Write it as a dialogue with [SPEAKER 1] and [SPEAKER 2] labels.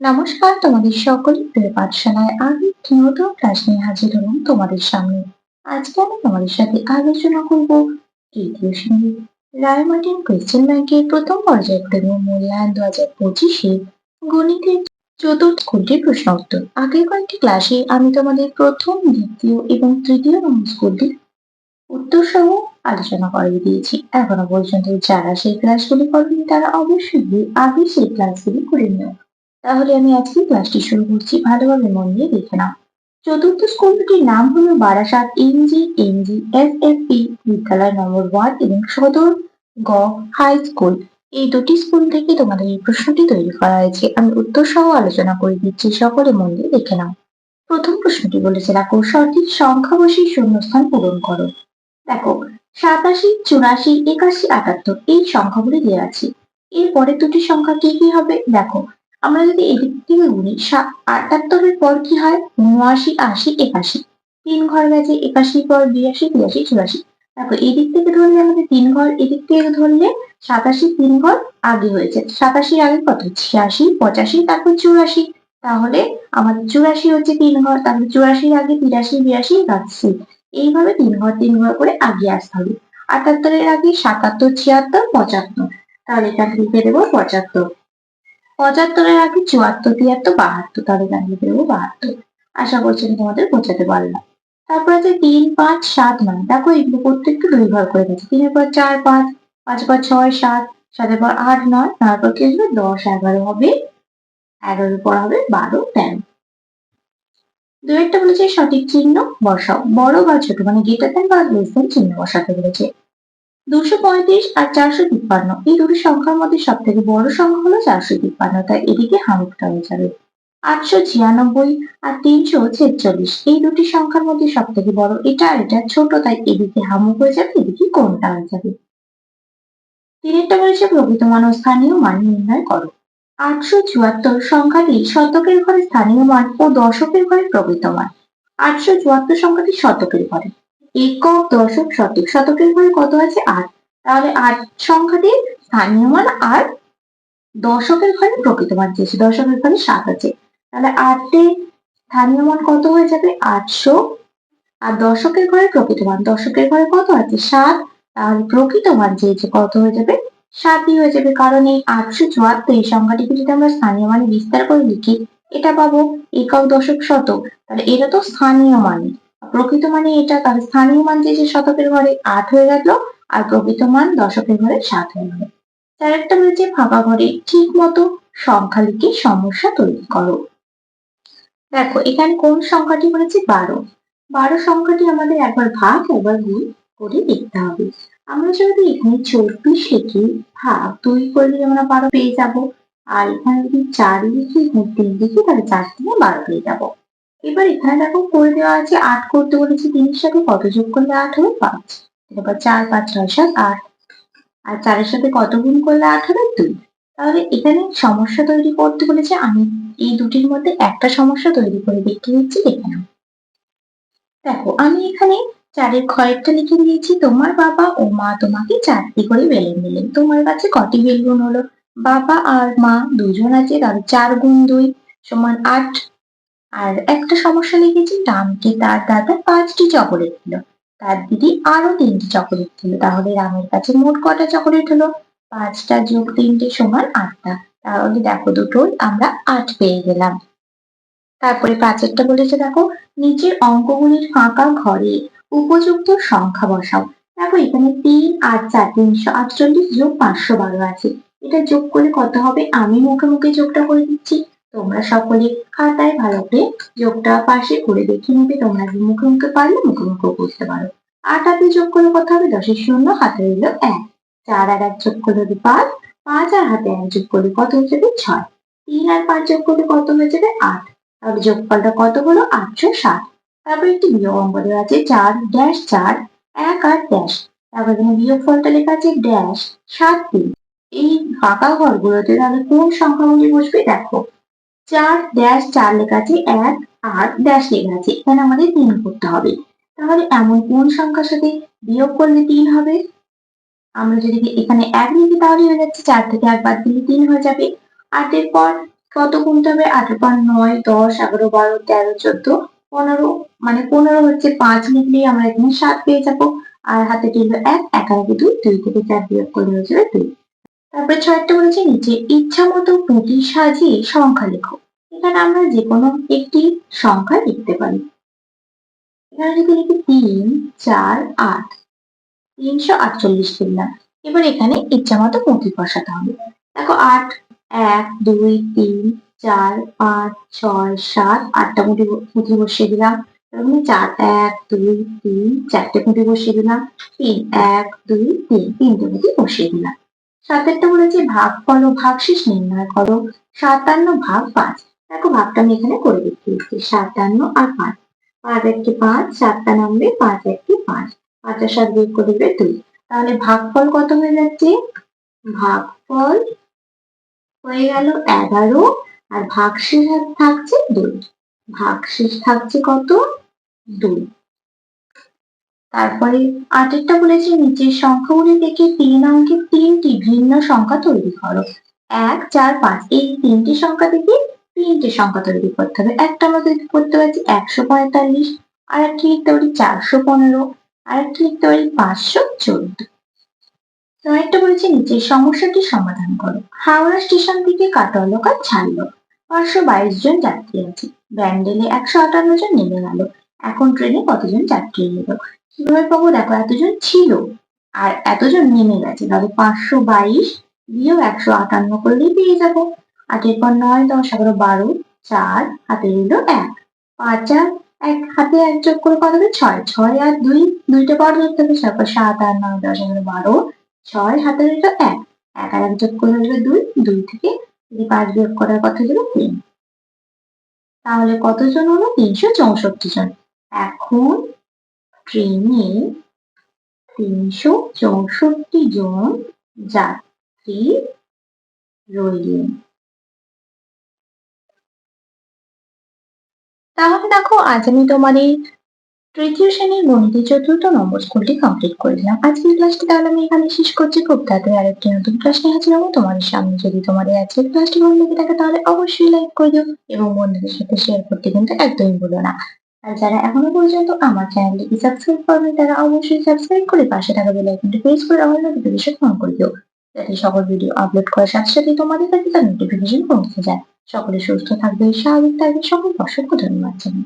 [SPEAKER 1] নমস্কার তোমাদের সকলের প্রিয় পাঠশালায় আমি নতুন ক্লাস নিয়ে হাজির হলাম তোমাদের সামনে। আজকে আমি তোমাদের সাথে আলোচনা করব তৃতীয় শ্রেণি। রায়মার্টিন কোয়েশ্চেন ব্যাংকের প্রথম পর্যায়ক্রমে মূল্যায়ন দু হাজার পঁচিশে গণিতের চতুর্থ স্কুলটির প্রশ্ন উত্তর। আগের কয়েকটি ক্লাসে আমি তোমাদের প্রথম, দ্বিতীয় এবং তৃতীয় নম্বর স্কুলটির উত্তর সহ আলোচনা করে দিয়েছি। এখনও পর্যন্ত যারা সেই ক্লাসগুলি করেনি তারা অবশ্যই আগে সেই ক্লাসগুলি করে নিও। তাহলে আমি আজকে ক্লাসটি শুরু করছি। ভালোভাবে মন দিয়ে দেখে নাও। চতুর্থ স্কুলটির নাম হলো Barasat MG MG S F P বিদ্যালয় নম্বর ওয়ান এবং সদর গ হাই স্কুল এই দুটি স্কুল থেকে তোমাদের এই প্রশ্নটি তৈরি করা হয়েছে। আমি উত্তর সহ আলোচনা করে দিচ্ছি। সকলে মন দিয়ে দেখে নাও। প্রথম প্রশ্নটি বলেছে, দেখো, সঠিক সংখ্যা বসে শূন্যস্থান পূরণ করো। দেখো, সাতাশি, চুরাশি, একাশি, আটাত্তর এই সংখ্যাগুলি দেওয়া আছে। এরপরে দুটি সংখ্যা কি কি হবে? দেখো আমরা যদি এদিক থেকে গুনি আটাত্তরের পর কি হয়? উনআশি, আশি, একাশি। তিন ঘর গেছে, একাশির পর বিরাশি, তিরাশি, চুরাশি। দেখো এদিক থেকে ধরলে আমাদের তিন ঘর এদিক থেকে ধরলে সাতাশি, তিন ঘর আগে হয়েছে। সাতাশির আগে কত ছিয়াশি, পঁচাশি, তারপর চুরাশি। তাহলে আমাদের চুরাশি হচ্ছে তিন ঘর, তাহলে চুরাশির আগে তিরাশি, বিরাশি, একাশি। এইভাবে তিন ঘর তিন ঘর করে আগে আসতে হবে। আটাত্তরের আগে সাতাত্তর, ছিয়াত্তর, পঁচাত্তর। তাহলে এখানে লিখে দেবো পঁচাত্তর। পঁচাত্তরের আগে চুয়াত্তর, তিয়াত্তর, বাহাত্তর, তাহলে লিখে দেবো বাহাত্তর। আশা করছি আমি তোমাদের বোঝাতে পারলাম। তারপর আছে তিন, পাঁচ, সাত, নয়। দেখো এগুলো প্রত্যেকটা দুই ঘর করে গেছে তিনের পর চার, পাঁচ পাঁচ পর ছয়, সাত, সাতের পর আট, নয় নয় পর কি আসবে? দশ, এগারো হবে। এগারোর পর হবে বারো, তেরো। একটা বলেছে সঠিক চিহ্ন বসাও। বড় বা ছোট মানে গেটার দেন বা লেস চিহ্ন বসাতে বলেছে। দুশো পঁয়ত্রিশ আর চারশো তিপ্পান্ন। এই দুটি সংখ্যার মধ্যে সব থেকে বড় সংখ্যা হলো চারশো তিপ্পান্ন, তাই এদিকে হামুকটা হয়ে যাবে। আটশো ছিয়ানব্বই আর তিনশো ছেচল্লিশ। এই দুটি সংখ্যার মধ্যে সব থেকে বড় এটা আর এটা ছোট, তাই এদিকে হামুক হয়ে যাবে, এদিকে কোনটা হয়ে যাবে। তিনেরটা বলেছে প্রকৃত মান ও স্থানীয় মান নির্ণয় করো। আটশো চুয়াত্তর সংখ্যাটি শতকের ঘরে স্থানীয় মান ও দশকের ঘরে প্রকৃত মান। আটশো চুয়াত্তর সংখ্যাটি শতকের ঘরে। একক দশক শতক। শতকের ঘরে কত আছে? আট। তাহলে আট সংখ্যাটির স্থানীয় মান আর দশকের ঘরে প্রকৃত মান চেয়েছে দশকের ঘরে সাত আছে। তাহলে আটে স্থানীয় মান কত হয়ে যাবে? আটশো। আর দশকের ঘরে প্রকৃত মান, দশকের ঘরে কত আছে? সাত। তাহলে প্রকৃত মান চেয়েছে কত হয়ে যাবে? সাতই হয়ে যাবে। কারণ এই আটশো চুয়াত্তর, এই সংখ্যাটিকে যদি আমরা স্থানীয় মানে বিস্তার করে লিখি, এটা পাবো একক দশক শতক। তাহলে এটা তো স্থানীয় মানে। প্রকৃত মানে এটা তাহলে স্থানীয় মান যে শতকের ঘরে আট হয়ে গেল, আর প্রকৃত মান দশকের ঘরে সাত হয়ে গেল। একটা বলেছে ফাঁকা ঘরে ঠিক মতো সংখ্যা লিখে সমস্যা তৈরি করো। দেখো, এখানে কোন সংখ্যাটি বলেছে বারো। বারো সংখ্যাটি আমাদের একবার ভাগ, একবার গুণ করে দেখতে হবে। আমরা যদি এখানে চব্বিশ লিখি, ভাগ দুই করলে আমরা বারো পেয়ে যাব। আর এখানে যদি চার লিখি তিন লিখি, তাহলে চার থেকে বারো পেয়ে যাব। এবার এখানে দেখো করে দেওয়া আছে আট করতে বলেছি তিনের সাথে, কত যোগ করলে আট হবে? পাঁচ। এবার চার, পাঁচ, ছয়, সাত, আট। আর চারের সাথে কত গুণ করলে আট হবে? দুই। তাহলে এখানে সমস্যা তৈরি করতে বলেছে, আমি এই দুটির মধ্যে একটা সমস্যা তৈরি করে দেখতে হচ্ছে দেখে নাও দেখো, আমি এখানে চারের খয়েরটা লিখে দিয়েছি, তোমার বাবা ও মা তোমাকে চারটি করে বেলুন দিলেন। তোমার কাছে কটি বেলুন হলো? বাবা আর মা দুজন আছে, তাহলে চার গুণ দুই সমান আট আর একটা সমস্যা লিখেছি রামকে তার দাদা পাঁচটি চকোলেট দিল। তার দিদি আরও তিনটি চকোলেট দিল। তাহলে রামের কাছে মোট কটা চকোলেট হলো? পাঁচটা যোগ তিনটে সমান আটটা। তাহলে দেখো দুটোই আমরা আট পেয়ে গেলাম। তারপরে পাঁচেরটা বলেছে, দেখো, নিচের অঙ্কগুলির ফাঁকা ঘরে উপযুক্ত সংখ্যা বসাও। দেখো, এখানে তিন আট চার, তিনশো আটচল্লিশ যোগ পাঁচশো বারো আছে। এটা যোগ করলে কত হবে? আমি মুখে মুখে যোগটা করে দিচ্ছি। তোমরা সকলে খাতায় ভালো করে যোগটা পাশে করে দেখে নেবে। তোমরা মুখে মুখে পারলে মুখে মুখে করতে পারো। আট হাতে যোগ করলে কত হবে? দশের শূন্য হাতে রইল এক। চার আর এক যোগ করলে হবে পাঁচ। পাঁচ আর হাতে এক যোগ করলে কত হয়ে যাবে? ছয়। তিন আর পাঁচ যোগ করলে কত হয়ে যাবে? আট। তাহলে যোগফলটা কত হলো? আটশো ষাট। তারপর একটি বিয়োগ অঙ্ক দেওয়া আছে, চার ড্যাশ চার, এক আর ড্যাশ তারপর এখানে বিয়োগ ফলটা লেখা আছে ড্যাশ সাত তিন। এই ফাঁকা ঘরগুলোতে তাহলে কোন সংখ্যাগুলি বসবে? দেখো চার ড্যাশ চার লেখা আছে, এক আর ড্যাশ লেখা আছে। এখানে আমাদের তিন করতে হবে। তাহলে এমন কোন সংখ্যার সাথে বিয়োগ করলে তিন হবে? আমরা যদি এখানে এক লিখি তাহলে হয়ে যাচ্ছে চার থেকে এক বাদ দিলে তিন হয়ে যাবে। আটের পর কত গুনতে হবে? আটের পর নয়, দশ, এগারো, বারো, তেরো, চোদ্দ, পনেরো মানে পনেরো হচ্ছে পাঁচ লিখলেই আমরা এখানে সাত পেয়ে যাব। আর হাতে টিল এক এক দুই দুই থেকে চার বিয়োগ করলে হয়ে যাবে দুই। তারপরে ছয়টা বলেছে নিচে ইচ্ছা মতো পুঁতি সাজিয়ে সংখ্যা লেখো। এখানে আমরা যে কোনো একটি সংখ্যা লিখতে পারি। এখানে যদি লিখি তিন, চার, আট। তিনশো আটচল্লিশ লিখলাম এবার এখানে ইচ্ছা মতো পুঁতি বসাতে হবে। দেখো আট, এক, দুই, তিন, চার, পাঁচ, ছয়, সাত, আটটা মুঠি পুঁতি বসিয়ে দিলাম। এখানে চার, এক, দুই, তিন, চারটে পুঁতি বসিয়ে দিলাম। তিন, এক, দুই, তিন, তিনটে পুঁতি বসিয়ে দিলাম। সাতেরটা বলেছে ভাগ করো ভাগশেষ নির্ণয় করো, সাতান্ন ভাগ পাঁচ। দেখো ভাগটা আমি এখানে করে দিচ্ছি সাতান্ন আর পাঁচ। পাঁচ একটি পাঁচ, সাতটা নামবে পাঁচ একটি পাঁচ। পাঁচ আর সাত বিয়োগ করে দেবে দুই। তাহলে ভাগফল কত হয়ে যাচ্ছে? ভাগফল হয়ে গেল এগারো, আর ভাগশেষ থাকছে দুই। ভাগশেষ থাকছে কত? দুই। তারপরে আটেরটা বলেছে, নিচের সংখ্যাগুলি থেকে তিন অঙ্কের তিনটি ভিন্ন সংখ্যা তৈরি করো। এক, চার, পাঁচ, এই তিনটি সংখ্যা থেকে তিনটি সংখ্যা তৈরি করতে হবে। একটা আমরা তৈরি করতে পারছি একশো পঁয়তাল্লিশ, আর একটা লিখতে পারি চারশো পনেরো, আর একটা লিখতে পারি পাঁচশো চোদ্দ। নয়টা বলেছে, নিচের সমস্যাটি সমাধান করো। হাওড়া স্টেশন থেকে কাটোয়া লোকাল ছাড়লো। পাঁচশো বাইশ জন যাত্রী আছে। ব্যান্ডেলে একশো আটান্ন জন নেমে গেল। এখন ট্রেনে কতজন যাত্রী এলো কীভাবে পাবো দেখো এতজন ছিল আর এতজন নেমে গেছে। তাহলে পাঁচশো বাইশ বিয়োগ একশো আটান্ন করলেই পেয়ে যাব। আটের পর নয় দশ এগারো বারো চার হাতে রইল এক। পাঁচ আর এক হাতে এক যোগ করে কত হবে? ছয়। ছয় আর দুই, দুইটা পর ধরতে হবে। তারপর সাত আর নয় দশ এগারো বারো, ছয় হাতে রইল এক। এক আর এক যোগ করে হলো দুই। দুই থেকে যদি পাঁচ বিয়োগ করার কথা হলো তিন। তাহলে কতজন হলো? তিনশো চৌষট্টি জন। এখন ট্রেনে তিনশো চৌষট্টি জন যাত্রী রইলেন। তাহলে দেখো, আজ আমি তোমার এই তৃতীয় শ্রেণির গণিতের চতুর্থ নম্বর স্কুলটি কমপ্লিট করে দিলাম। আজকের ক্লাসটি তাহলে আমি এখানে শেষ করছি। খুব তাড়াতাড়ি আরেকটি নতুন ক্লাস নিয়ে হাজির হব। তোমাদের সামনে যদি তোমাদের আজকের ক্লাসটি ভালো লেগে থাকে, তাহলে অবশ্যই লাইক করে দিও এবং বন্ধুদের সাথে শেয়ার করতে কিন্তু একদমই ভুলো না। আর যারা এখনও পর্যন্ত আমার চ্যানেলটিকে সাবস্ক্রাইব করেনি তারা অবশ্যই সাবস্ক্রাইব করে পাশে থাকা বেল আইকনটি প্রেস করে অল নোটিফিকেশন অন করে দিও। যাতে সকল ভিডিও আপলোড করার সাথে সাথে তোমাদের কাছে তার নোটিফিকেশন পৌঁছে যায়। সকলে সুস্থ থাকবে স্বাভাবিক থাকবে সকল অসংখ্য ধন্যবাদ জানাই।